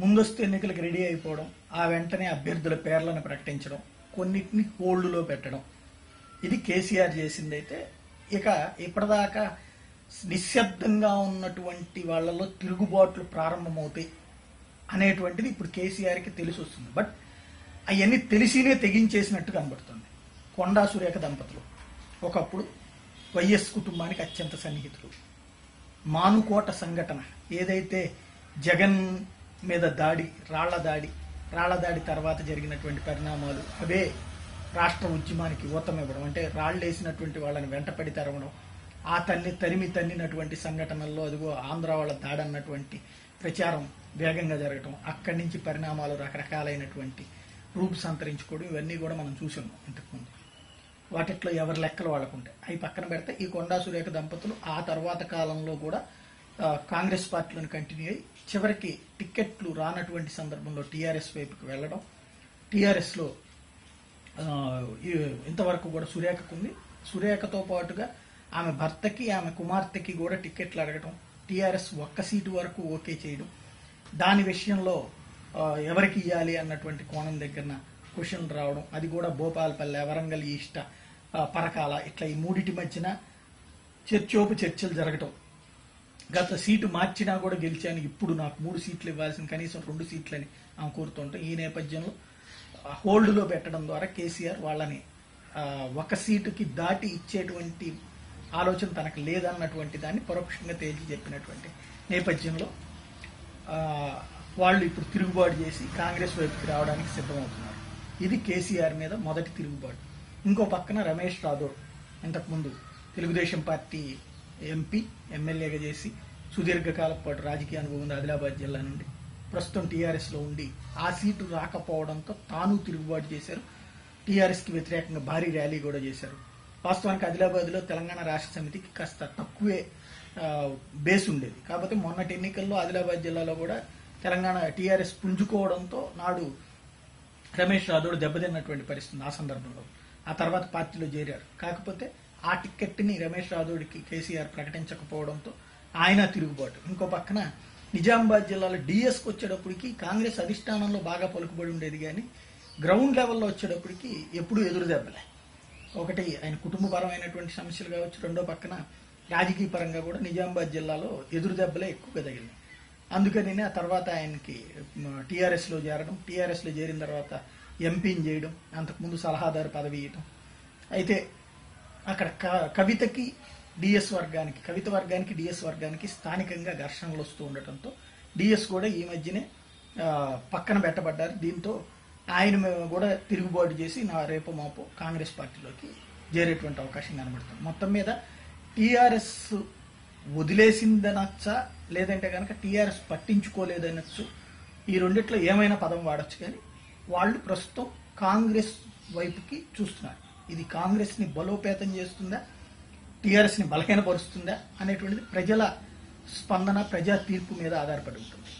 ముందస్తు ఎన్నికలకు రెడీ అయిపోవడం ఆ వెంటనే అభ్యర్థుల పేర్లను ప్రకటించడం కొన్నిటిని హోల్డ్లో పెట్టడం. ఇది కేసీఆర్ చేసిందైతే ఇక ఇప్పటిదాకా నిశ్శబ్దంగా ఉన్నటువంటి వాళ్ళలో తిరుగుబాట్లు ప్రారంభమవుతాయి అనేటువంటిది ఇప్పుడు కేసీఆర్కి తెలిసి వస్తుంది బట్ అవన్నీ తెలిసినే తెగించేసినట్టు కనబడుతుంది. కొండా సురేఖ దంపతులు ఒకప్పుడు వైఎస్ కుటుంబానికి అత్యంత సన్నిహితులు. మానుకోట సంఘటన ఏదైతే జగన్ మీద దాడి రాళ్ళ దాడి రాళ్ళ దాడి తర్వాత జరిగినటువంటి పరిణామాలు అవే రాష్ట్ర ఉద్యమానికి ఊతమివ్వడం. అంటే రాళ్ళు వేసినటువంటి వాళ్ళని వెంటపడి తరవడం ఆ తల్లి తరిమి తన్నినటువంటి సంఘటనల్లో అదిగో ఆంధ్ర వాళ్ళ దాడి అన్నటువంటి ప్రచారం వేగంగా జరగటం అక్కడి నుంచి పరిణామాలు రకరకాలైనటువంటి రూపు సంతరించుకోవడం ఇవన్నీ కూడా మనం చూసాం ఇంతకుముందు. వాటిట్లో ఎవరి లెక్కలు వాళ్ళకుంటాయి. అవి పక్కన పెడితే ఈ కొండా సురేఖ దంపతులు ఆ తర్వాత కాలంలో కూడా కాంగ్రెస్ పార్టీలను కంటిన్యూ అయ్యి చివరికి టిక్కెట్లు రానటువంటి సందర్భంలో టీఆర్ఎస్ వైపుకి వెళ్ళడం. టీఆర్ఎస్లో ఇంతవరకు కూడా సురేఖకు ఉంది. సురేఖతో పాటుగా ఆమె భర్తకి ఆమె కుమార్తెకి కూడా టిక్కెట్లు అడగటం టీఆర్ఎస్ ఒక్క సీటు వరకు ఓకే చేయడం. దాని విషయంలో ఎవరికి ఇవ్వాలి అన్నటువంటి కోణం దగ్గర క్వశ్చన్ రావడం. అది కూడా భోపాల్పల్లె వరంగల్ ఈష్ట పరకాల ఇట్లా ఈ మూడిటి మధ్యన చర్చోపు చర్చలు జరగటం. గత సీటు మార్చినా కూడా గెలిచాను. ఇప్పుడు నాకు మూడు సీట్లు ఇవ్వాల్సిన కనీసం రెండు సీట్లని ఆమె కోరుతుంటాం ఈ నేపథ్యంలో హోల్డ్లో పెట్టడం ద్వారా కేసీఆర్ వాళ్ళని ఒక సీటుకి దాటి ఇచ్చేటువంటి ఆలోచన తనకు లేదన్నటువంటి దాన్ని పరోక్షంగా తేల్చి చెప్పినటువంటి నేపథ్యంలో వాళ్ళు ఇప్పుడు తిరుగుబాటు చేసి కాంగ్రెస్ వైపుకి రావడానికి సిద్ధమవుతున్నారు. ఇది కేసీఆర్ మీద మొదటి తిరుగుబాటు. ఇంకో పక్కన రమేష్ రాథోడ్ ఇంతకుముందు తెలుగుదేశం పార్టీ ఎంపీ ఎమ్మెల్యేగా చేసి సుదీర్ఘకాలం పాటు రాజకీయ అనుభవం ఉంది ఆదిలాబాద్ జిల్లా నుండి. ప్రస్తుతం టీఆర్ఎస్లో ఉండి ఆ సీటు రాకపోవడంతో తాను తిరుగుబాటు చేశారు. టీఆర్ఎస్కి వ్యతిరేకంగా భారీ ర్యాలీ కూడా చేశారు. వాస్తవానికి ఆదిలాబాద్లో తెలంగాణ రాష్ట్ర సమితికి కాస్త తక్కువే బేస్ ఉండేది. కాకపోతే మొన్నటి ఎన్నికల్లో ఆదిలాబాద్ జిల్లాలో కూడా తెలంగాణ టీఆర్ఎస్ పుంజుకోవడంతో నాడు రమేష్ రాథోడ్ దెబ్బతిన్నటువంటి పరిస్థితి ఆ సందర్భంలో. ఆ తర్వాత పార్టీలో చేరారు. కాకపోతే ఆ టిక్కెట్ని రమేష్ రాథోడ్కి కేసీఆర్ ప్రకటించకపోవడంతో ఆయన తిరుగుబాటు. ఇంకో పక్కన నిజామాబాద్ జిల్లాలో డిఎస్కి వచ్చేటప్పటికి కాంగ్రెస్ అధిష్టానంలో బాగా పలుకుబడి ఉండేది కానీ గ్రౌండ్ లెవెల్లో వచ్చేటప్పటికి ఎప్పుడూ ఎదురు దెబ్బలే. ఒకటి ఆయన కుటుంబపరమైనటువంటి సమస్యలు కావచ్చు రెండో పక్కన రాజకీయ పరంగా కూడా నిజామాబాద్ జిల్లాలో ఎదురు దెబ్బలే ఎక్కువగా తగిలినాయి. అందుకని ఆ తర్వాత ఆయనకి టీఆర్ఎస్లో చేరడం టీఆర్ఎస్లో చేరిన తర్వాత ఎంపీని చేయడం అంతకుముందు సలహాదారు పదవి ఇవ్వడం అయితే అక్కడ క- కవితకి డిఎస్ వర్గానికి కవిత వర్గానికి డిఎస్ వర్గానికి స్థానికంగా ఘర్షణలు వస్తూ ఉండటంతో డిఎస్ కూడా ఈ మధ్యనే పక్కన పెట్టబడ్డారు. దీంతో ఆయన కూడా తిరుగుబాటు చేసి నా రేపు మాపు కాంగ్రెస్ పార్టీలోకి చేరేటువంటి అవకాశం కనబడుతుంది. మొత్తం మీద టీఆర్ఎస్ వదిలేసిందనొచ్చా? లేదంటే కనుక టీఆర్ఎస్ పట్టించుకోలేదనొచ్చు? ఈ రెండిట్లో ఏమైనా పదం వాడచ్చు? కానీ వాళ్ళు ప్రస్తుతం కాంగ్రెస్ వైపుకి చూస్తున్నారు. ఇది కాంగ్రెస్ని బలోపేతం చేస్తుందా? టీఆర్ఎస్ని బలహీనపరుస్తుందా? అనేటువంటిది ప్రజల స్పందన ప్రజా తీర్పు మీద ఆధారపడి ఉంటుంది.